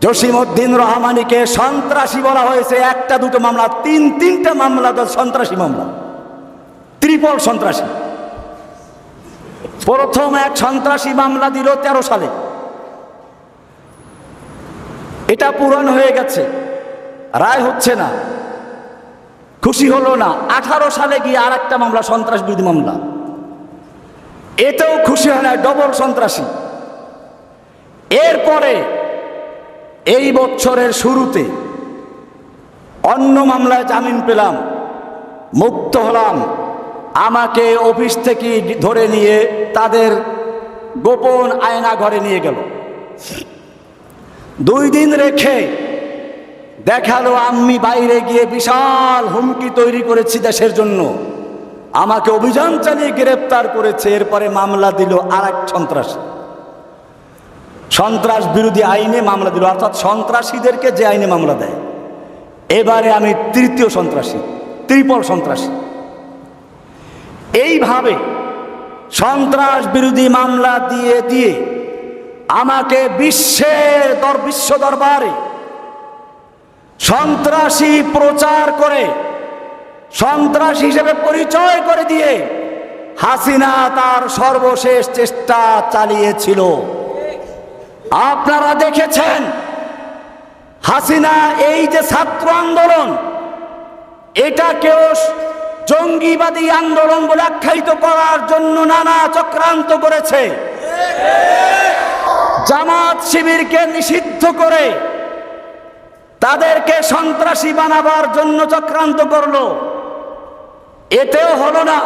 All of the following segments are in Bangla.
জসিমউদ্দিন রহমানিকে সন্ত্রাসী বলা হয়েছে। একটা, দুটো মামলা, তিন, তিনটা মামলা সন্ত্রাসী মামলা। ত্রিপল সন্ত্রাসী। প্রথম এক সন্ত্রাসী মামলা দিল তেরো সালে। এটা পূরণ হয়ে গেছে। রায় হচ্ছে না। খুশি হলো না। আঠারো সালে গিয়ে আর একটা মামলা, সন্ত্রাস বিরোধী মামলা। এতেও খুশি হয় না, ডবল সন্ত্রাসী। এরপরে এই বছরের শুরুতে অন্য মামলায় জামিন পেলাম, মুক্ত হলাম। আমাকে অফিস থেকে ধরে নিয়ে তাদের গোপন আয়না ঘরে নিয়ে গেল। দুই দিন রেখে দেখাল আমি বাইরে গিয়ে বিশাল হুমকি তৈরি করেছি দেশের জন্য। আমাকে অভিযান চালিয়ে গ্রেপ্তার করেছে, এরপরে মামলা দিল আর এক সন্ত্রাস। সন্ত্রাস বিরোধী আইনে মামলা দিল। অর্থাৎ সন্ত্রাসীদেরকে যে আইনে মামলা দেয়। এবারে আমি তৃতীয় সন্ত্রাসী, ত্রিপল সন্ত্রাসী। এইভাবে সন্ত্রাস বিরোধী মামলা দিয়ে দিয়ে আমাকে বিশ্বের দর, বিশ্ব দরবারে সন্ত্রাসী প্রচার করে, সন্ত্রাস হিসেবে পরিচয় করে দিয়ে হাসিনা তার সর্বশেষ চেষ্টা চালিয়েছিল। আপনারা দেখেছেন হাসিনা এই যে ছাত্র আন্দোলন এটাকেও জঙ্গিবাদী আন্দোলন বলে আখ্যায়িত করার জন্য নানা চক্রান্ত করেছে। জামাত শিবিরকে নিষিদ্ধ করে তাদেরকে সন্ত্রাসী বানাবার জন্য চক্রান্ত করল। এতেও হলো না।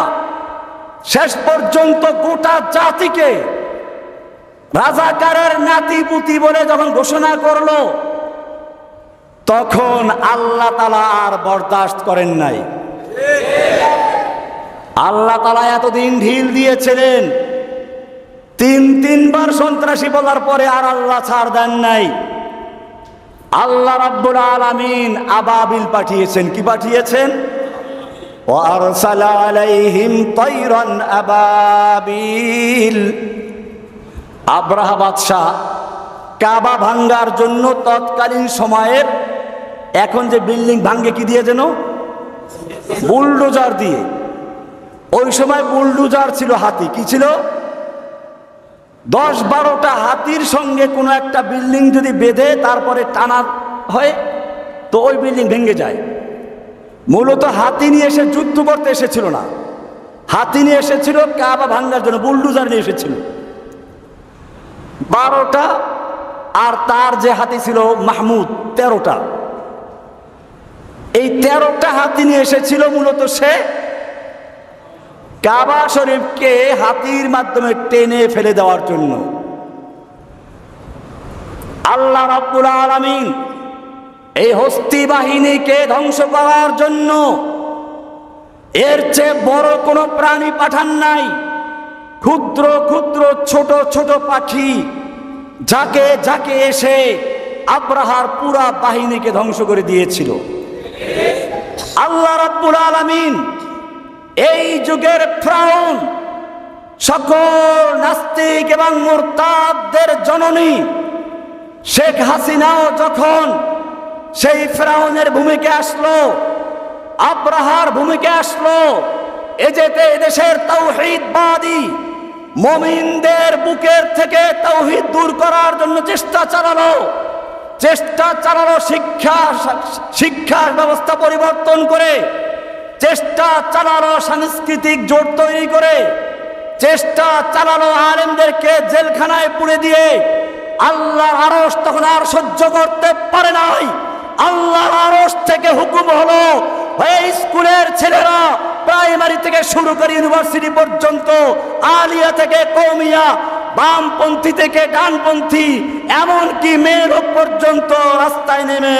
শেষ পর্যন্ত গোটা জাতিকে রাজাকারের নাতি পুতি বলে যখন ঘোষণা করল, তখন আল্লাহ তালা আর বরদাস্ত করেন নাই। আল্লাহ তালা এতদিন ঢিল দিয়েছিলেন, তিন তিনবার সন্ত্রাসী বলার পরে আর আল্লাহ ছাড় দেন নাই। আল্লাহ রাব্বুল আলামিন আবাবিল পাঠিয়েছেন, কি পাঠিয়েছেন? ওয়ারসালা আলাইহিম তাইরান আবাবিল। আব্রাহা বাদশাহ কাবা ভাঙ্গার জন্য তৎকালীন সময়ের এখন যে বিল্ডিং ভাঙ্গে কি দিয়ে যেন? বুলডোজার দিয়ে। ওই সময় বুলডোজার ছিল হাতি। কি ছিল? দশ বারোটা হাতির সঙ্গে কোনো একটা বিল্ডিং যদি বেঁধে তারপরে টানা হয়, তো ওই বিল্ডিং ভেঙে যায়। মূলত হাতি নিয়ে এসে যুদ্ধ করতে এসেছিল না। হাতি নিয়ে এসেছিল, কাবা ভাঙ্গার জন্য, বুলডুজার নিয়ে এসেছিল। বারোটা আর তার যে হাতি ছিল মাহমুদ, তেরোটা। এই তেরোটা হাতি নিয়ে এসেছিল মূলত সে কাবা শরীফকে হাতির মাধ্যমে টেনে ফেলে দেওয়ার জন্য। আল্লাহ রাব্বুল আলামিন এই হস্তি বাহিনীকে ধ্বংস করার জন্য এর চেয়ে বড় কোনো প্রাণী পাঠান নাই। ক্ষুদ্র ক্ষুদ্র ছোট ছোট পাখি যাকে যাকে এসে আব্রাহার পুরা বাহিনীকে ধ্বংস করে দিয়েছিল। আল্লাহ রাব্বুল আলামিন এই যুগের ফ্রাউন, সকল নাস্তিক এবং মোরতাদের জননী শেখ হাসিনাও যখন সেই ফ্রাউনের ভূমিকা আসলো, আব্রাহার ভূমিকা আসলো, এ যেতে এদেশের তৌহিদবাদী মমিনদের বুকের থেকে তৌহিদ দূর করার জন্য চেষ্টা চালানো চেষ্টা চালানো শিক্ষা শিক্ষা ব্যবস্থা পরিবর্তন করে, চেষ্টা চালানো সাংস্কৃতিক জোট তৈরি করে, চেষ্টা চালানো আলেমদেরকে জেলখানায় পুড়ে দিয়ে আল্লাহ আরস তখন আর সহ্য করতে পারে নাই। আল্লাহর আরস থেকে হুকুম হলো, এই স্কুলের ছেলেরা প্রাইমারি থেকে শুরু করে ইউনিভার্সিটি পর্যন্ত, আলিয়া থেকে কৌমিয়া, বামপন্থী থেকে ডানপন্থী, এমনকি মেয়ের পর্যন্ত রাস্তায় নেমে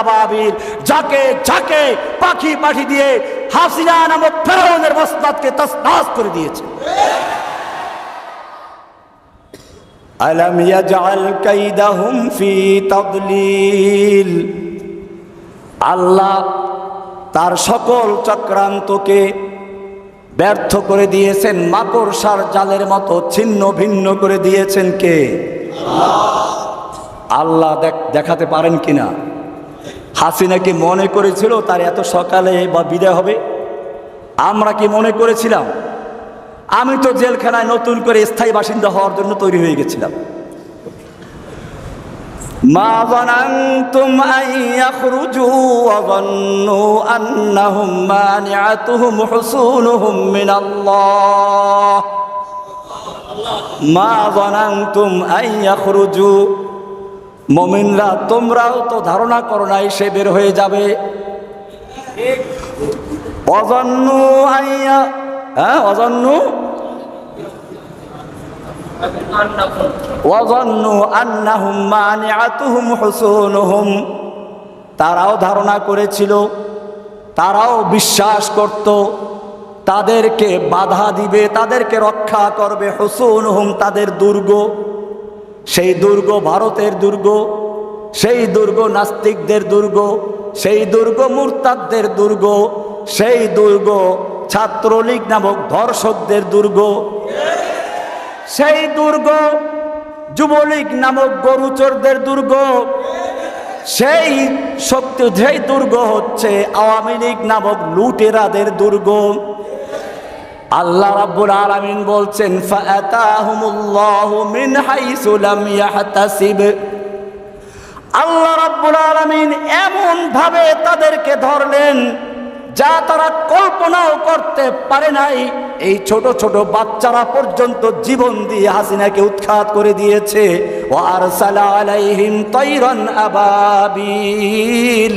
আবাবির যাকে যাকে পাখি পাঠি দিয়ে হাসিনা নামক ফেরাউনের মসনাদকে তসনাস করে দিয়েছে। আলম ইয়াজআল কাইদাহুম ফি তাদলিল। আল্লাহ তার সকল চক্রান্তকে ব্যর্থ করে দিয়েছেন মাকড়সার জালের মতো ছিন্ন ভিন্ন করে দিয়েছেন কে? আল্লাহ দেখাতে পারেন কিনা? হাসিনা কি মনে করেছিল, তার এত সকালে বা বিদায় হবে? আমরা কি মনে করেছিলাম? আমি তো জেলখানায় নতুন করে স্থায়ী বাসিন্দা হওয়ার জন্য তৈরি হয়ে গেছিলাম। মা ظننتم أن يخرجوا وظنوا أنهم مانعتهم حصولهم من الله মা ظننتم أن يخرجوا মমিনরা তোমরাও তো ধারণা করো নাই সে বের হয়ে যাবে অজন্য আইয়া হ্যাঁ অজন্য তারাও ধারণা করেছিল, তারাও বিশ্বাস করত, তাদেরকে বাধা দিবে, তাদেরকে রক্ষা করবে হুসুনুহুম তাদের দুর্গ। সেই দুর্গ ভারতের দুর্গ, সেই দুর্গ নাস্তিকদের দুর্গ, সেই দুর্গ মুরতাদদের দুর্গ, সেই দুর্গ ছাত্রলীগ নামক ধর্ষকদের দুর্গ। সেই দুর্গ, যুবলীগ নামক গরুচরদের দুর্গ। সেই শক্তি সেই দুর্গ হচ্ছে আওয়ামী লীগ নামক লুটেরাদের দুর্গ। আল্লাহ রাব্বুল আলামিন বলছেন, ফাআতাহুমুল্লাহু মিন হাইসু লাম ইয়াহতাসিব। আল্লাহ রাব্বুল আলামিন এমন ভাবে তাদেরকে ধরলেন, যা তারা কল্পনাও করতে পারে নাই। এই ছোট ছোট বাচ্চারা পর্যন্ত জীবন দিয়ে হাসিনাকে উৎখাত করে দিয়েছে। ও আর আলাইহিম তৈরন আবাবিল।